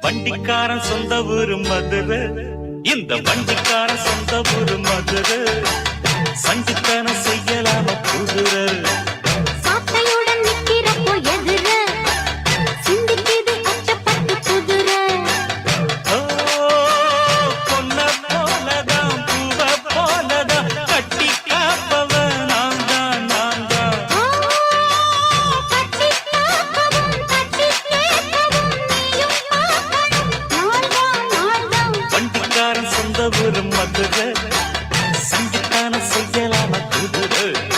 வண்டிக்காரன் சொந்த ஊரு மதுரை. இந்த வண்டிக்காரன் சொந்த ஊரு சொந்த ஊரும் மதுரை சங்கத்தான குதிரை